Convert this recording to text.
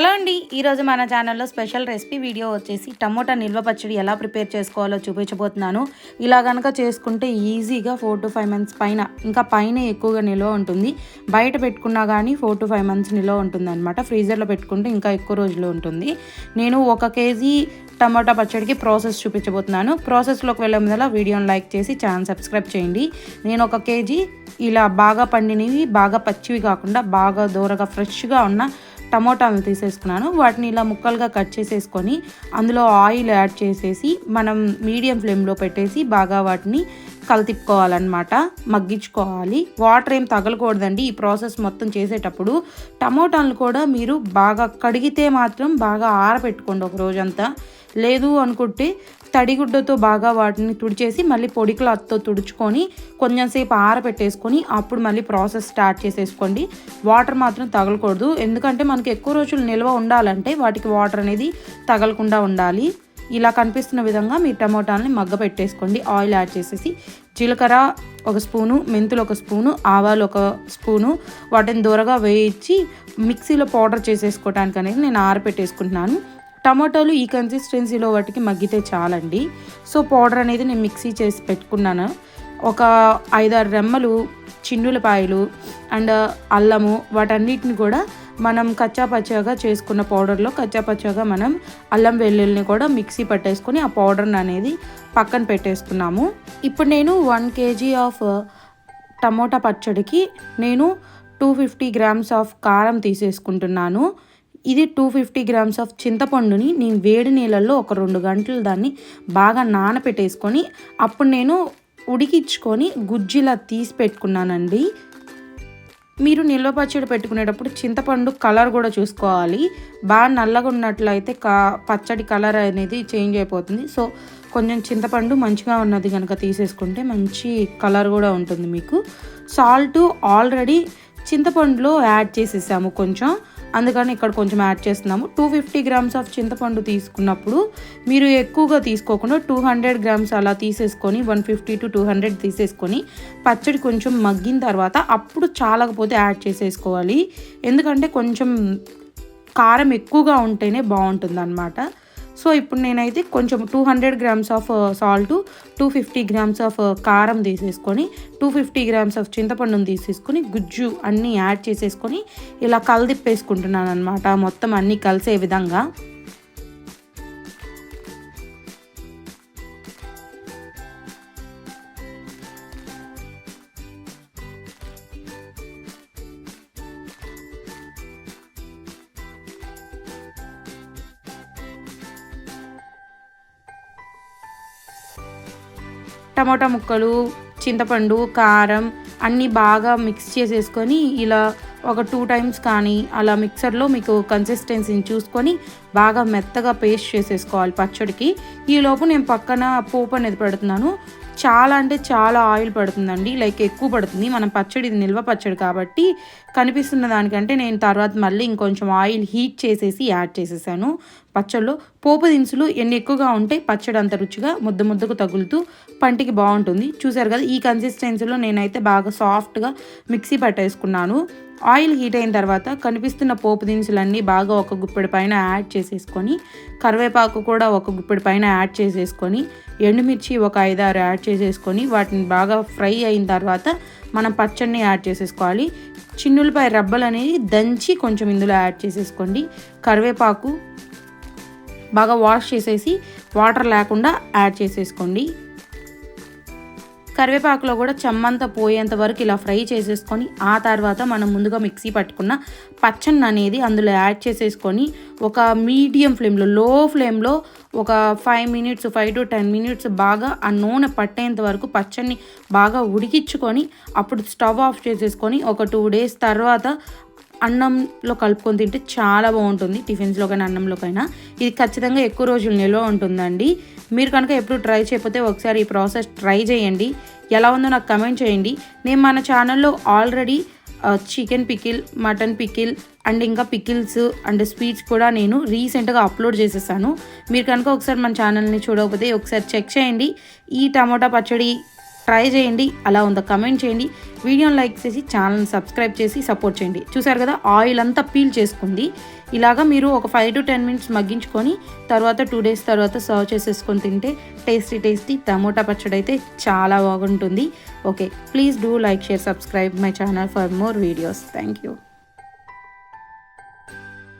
Hello అండి ఈరోజు మన ఛానల్లో స్పెషల్ రెసిపీ వీడియో వచ్చేసి టమోటా నిల్వ పచ్చడి ఎలా ప్రిపేర్ చేసుకోవాలో చూపించబోతున్నాను. ఇలా కనుక చేసుకుంటే ఈజీగా ఫోర్ టు ఫైవ్ మంత్స్ పైన ఇంకా పైన ఎక్కువగా నిల్వ ఉంటుంది. బయట పెట్టుకున్నా కానీ ఫోర్ టు ఫైవ్ మంత్స్ నిల్వ ఉంటుంది అనమాట ఫ్రీజర్లో పెట్టుకుంటే ఇంకా ఎక్కువ రోజులు ఉంటుంది. నేను ఒక కేజీ టమాటా పచ్చడికి ప్రాసెస్ చూపించబోతున్నాను. ప్రాసెస్లోకి వెళ్ళే ముందర వీడియోని లైక్ చేసి ఛానల్ సబ్స్క్రైబ్ చేయండి. నేను ఒక కేజీ ఇలా బాగా పండినవి బాగా పచ్చివి కాకుండా బాగా దూరగా ఫ్రెష్గా ఉన్న టమోటాలను తీసేసుకున్నాను. వాటిని ఇలా ముక్కలుగా కట్ చేసేసుకొని అందులో ఆయిల్ యాడ్ చేసేసి మనం మీడియం ఫ్లేమ్లో పెట్టేసి బాగా వాటిని కలితిప్పుకోవాలన్నమాట. మగ్గించుకోవాలి. వాటర్ ఏం తగలకూడదండి. ఈ ప్రాసెస్ మొత్తం చేసేటప్పుడు టమోటాలను కూడా మీరు బాగా కడిగితే మాత్రం బాగా ఆరబెట్టుకోండి ఒక రోజంతా. లేదు అనుకుంటే తడిగుడ్డతో బాగా వాటిని తుడిచేసి మళ్ళీ పొడి క్లాత్తో తుడుచుకొని కొంచెం సేపు ఆరబెట్టేసుకొని అప్పుడు మళ్ళీ ప్రాసెస్ స్టార్ట్ చేసేసుకోండి. వాటర్ మాత్రం తగలకూడదు. ఎందుకంటే మనకి ఎక్కువ రోజులు నిల్వ ఉండాలంటే వాటికి వాటర్ అనేది తగలకుండా ఉండాలి. ఇలా కనిపిస్తున్న విధంగా మీ టమోటాలని మగ్గ పెట్టేసుకోండి. ఆయిల్ యాడ్ చేసేసి జీలకర్ర ఒక స్పూను మెంతులు ఒక స్పూను ఆవాలు ఒక స్పూను వాటిని దూరగా వేయించి మిక్సీలో పౌడర్ చేసేసుకోవడానికి అనేది నేను ఆరపెట్టేసుకుంటున్నాను టమాటాలు ఈ కన్సిస్టెన్సీలో వాటికి మగ్గితే చాలండి. సో పౌడర్ అనేది నేను మిక్సీ చేసి పెట్టుకున్నాను. ఒక ఐదారు రెమ్మలు చిన్నులపాయలు అండ్ అల్లము వాటన్నిటిని కూడా మనం కచ్చాపచ్చాగా చేసుకున్న పౌడర్లో కచ్చాపచ్చాగా మనం అల్లం వెల్లుల్లిని కూడా మిక్సీ పట్టేసుకొని ఆ పౌడర్ని అనేది పక్కన పెట్టేసుకున్నాము. ఇప్పుడు నేను వన్ కేజీ ఆఫ్ టమోటా పచ్చడికి నేను టూ ఫిఫ్టీ గ్రామ్స్ ఆఫ్ కారం తీసేసుకుంటున్నాను. ఇది టూ ఫిఫ్టీ గ్రామ్స్ ఆఫ్ చింతపండుని నేను వేడి నీళ్ళల్లో ఒక రెండు గంటలు దాన్ని బాగా నానపెట్టేసుకొని అప్పుడు నేను ఉడికించుకొని గుజ్జిలా తీసి పెట్టుకున్నానండి. మీరు నిల్వ పచ్చడి పెట్టుకునేటప్పుడు చింతపండు కలర్ కూడా చూసుకోవాలి. బాగా నల్లగా ఉన్నట్లయితే కా పచ్చడి కలర్ అనేది చేంజ్ అయిపోతుంది. సో కొంచెం చింతపండు మంచిగా ఉన్నది కనుక తీసేసుకుంటే మంచి కలర్ కూడా ఉంటుంది మీకు. సాల్ట్ ఆల్రెడీ చింతపండులో యాడ్ చేసేసాము కొంచెం. అందుకని ఇక్కడ కొంచెం యాడ్ చేస్తున్నాము. టూ ఫిఫ్టీ గ్రామ్స్ ఆఫ్ చింతపండు తీసుకున్నప్పుడు మీరు ఎక్కువగా తీసుకోకుండా టూ హండ్రెడ్ గ్రామ్స్ అలా తీసేసుకొని one fifty to two hundred తీసేసుకొని పచ్చడి కొంచెం మగ్గిన తర్వాత అప్పుడు చాలకపోతే యాడ్ చేసేసుకోవాలి. ఎందుకంటే కొంచెం కారం ఎక్కువగా ఉంటేనే బాగుంటుంది అనమాట సో ఇప్పుడు నేనైతే కొంచెం two hundred grams of salt two fifty grams of కారం తీసేసుకొని టూ ఫిఫ్టీ గ్రామ్స్ ఆఫ్ చింతపండుని తీసేసుకొని గుజ్జు అన్నీ యాడ్ చేసేసుకొని ఇలా కలదిప్పేసుకుంటున్నాను అనమాట మొత్తం అన్నీ కలిసే విధంగా. టమాటా ముక్కలు చింతపండు కారం అన్నీ బాగా మిక్స్ చేసేసుకొని ఇలా ఒక టూ టైమ్స్ కానీ అలా మిక్సర్లో మీకు కన్సిస్టెన్సీని చూసుకొని బాగా మెత్తగా పేస్ట్ చేసేసుకోవాలి పచ్చడికి. ఈలోపు నేను పక్కన పోపు అనేది పెడుతున్నాను. చాలా అంటే చాలా ఆయిల్ పడుతుందండి. లైక్ ఎక్కువ పడుతుంది. మనం పచ్చడి ఇది నిల్వ పచ్చడి కాబట్టి కనిపిస్తున్న దానికంటే నేను తర్వాత మళ్ళీ ఇంకొంచెం ఆయిల్ హీట్ చేసేసి యాడ్ చేసేసాను. పచ్చళ్ళు. పోపు దినుసులు ఎన్ని ఎక్కువగా ఉంటే పచ్చడి అంత రుచిగా ముద్ద ముద్దకు తగులుతూ పంటికి బాగుంటుంది. చూసారు కదా ఈ కన్సిస్టెన్సీలో నేనైతే బాగా సాఫ్ట్గా మిక్సీ పట్టేసుకున్నాను. ఆయిల్ హీట్ అయిన తర్వాత కనిపిస్తున్న పోపు దినుసులన్నీ బాగా ఒక గుప్పెడి పైన యాడ్ చేసేసుకొని కరివేపాకు కూడా ఒక గుప్పెడి పైన యాడ్ చేసేసుకొని ఎండుమిర్చి ఒక ఐదారు యాడ్ చేసేసుకొని వాటిని బాగా ఫ్రై అయిన తర్వాత మనం పచ్చడిని యాడ్ చేసేసుకోవాలి. చిన్నులపై రబ్బలు అనేది దంచి కొంచెం ఇందులో యాడ్ చేసేసుకోండి. కరివేపాకు బాగా వాష్ చేసేసి వాటర్ లేకుండా యాడ్ చేసేసుకోండి. కరివేపాకులో కూడా చెమ్మంతా పోయేంత వరకు ఇలా ఫ్రై చేసేసుకొని ఆ తర్వాత మనం ముందుగా మిక్సీ పట్టుకున్న పచ్చన్ అనేది అందులో యాడ్ చేసేసుకొని ఒక మీడియం ఫ్లేమ్లో లో ఫ్లేమ్లో ఒక five minutes five to ten minutes బాగా ఆ నూనె పట్టేంత వరకు పచ్చడిని బాగా ఉడికించుకొని అప్పుడు స్టవ్ ఆఫ్ చేసేసుకొని ఒక టూ డేస్ తర్వాత అన్నంలో కలుపుకొని తింటే చాలా బాగుంటుంది టిఫిన్స్లోకైనా అన్నంలోకైనా ఇది ఖచ్చితంగా ఎక్కువ రోజులు నిల్వ ఉంటుందండి. మీరు కనుక ఎప్పుడు ట్రై చేయకపోతే ఒకసారి ఈ ప్రాసెస్ ట్రై చేయండి. ఎలా ఉందో నాకు కమెంట్ చేయండి. నేను మన ఛానల్లో already chicken pickle mutton pickle and ఇంకా పికిల్స్ అండ్ స్వీట్స్ కూడా నేను రీసెంట్గా అప్లోడ్ చేసేసాను. మీరు కనుక ఒకసారి మన ఛానల్ని చూడకపోతే ఒకసారి చెక్ చేయండి. ఈ టమోటా పచ్చడి ట్రై చేయండి అలా ఉందో కమెంట్ చేయండి. వీడియోని లైక్ చేసి ఛానల్ని సబ్స్క్రైబ్ చేసి సపోర్ట్ చేయండి. చూసారు కదా ఆయిల్ అంతా పీల్ చేసుకుంది. ఇలాగా మీరు ఒక ఫైవ్ టు టెన్ మినిట్స్ మగ్గించుకొని తర్వాత టూ డేస్ తర్వాత సర్వ్ చేసేసుకొని తింటే టేస్టీ టేస్టీ టమోటా పచ్చడి అయితే చాలా బాగుంటుంది. Okay please do like share subscribe my channel for more videos thank you